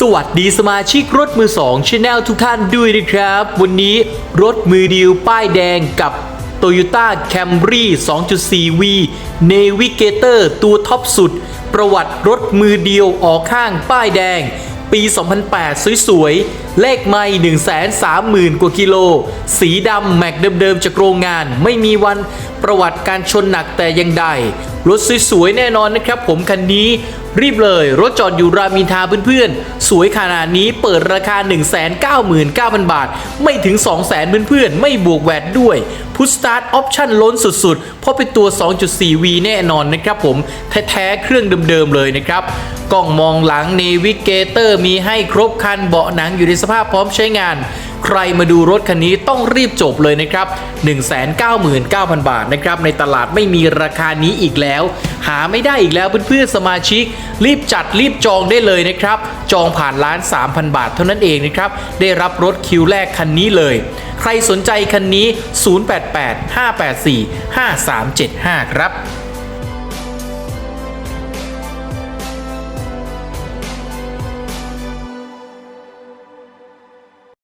สวัสดีสมาชิกรถมือ2 Channel ทุกท่านด้วยนะครับ วันนี้รถมือเดียวป้ายแดงกับ Toyota Camry 2.4V Navigator ตัวท็อปสุด ประวัติรถมือเดียวออกข้างป้ายแดง ปี 2008 สวยๆ เลขไม่130,000 กว่ากิโล สีดำแม็กเดิมๆจากโรงงาน ไม่มีวันประวัติการชนหนักแต่อยังใด รถสวยๆ แน่นอนนะครับผมคันนี้รีบเลย รถจอดอยู่รามินทาเพื่อนๆ สวยขนาดนี้เปิดราคา 199,000 บาท ไม่ถึง 200,000 เพื่อนๆ ไม่บวกแวดด้วยพุทสตาร์ทออปชั่นล้นสุดๆ เพราะเป็นตัว 2.4V แน่นอนนะครับผม แท้ๆ เครื่องเดิมๆ เลยนะครับ กล้องมองหลัง Navigator มีให้ครบคันเบาะหนังอยู่ในสภาพพร้อมใช้งาน ใครมาดูรถคันนี้ต้องรีบจบเลยนะครับ 199,000 บาทนะครับ ในตลาดไม่มีราคานี้อีกแล้ว หาไม่ได้อีกแล้วเพื่อนๆสมาชิก รีบจัดรีบจองได้เลยนะครับ จองผ่านร้าน 3,000 บาทเท่านั้นเองนะครับ ได้รับรถคิวแรกคันนี้เลย ใครสนใจคันนี้ 088 584 5375 ครับ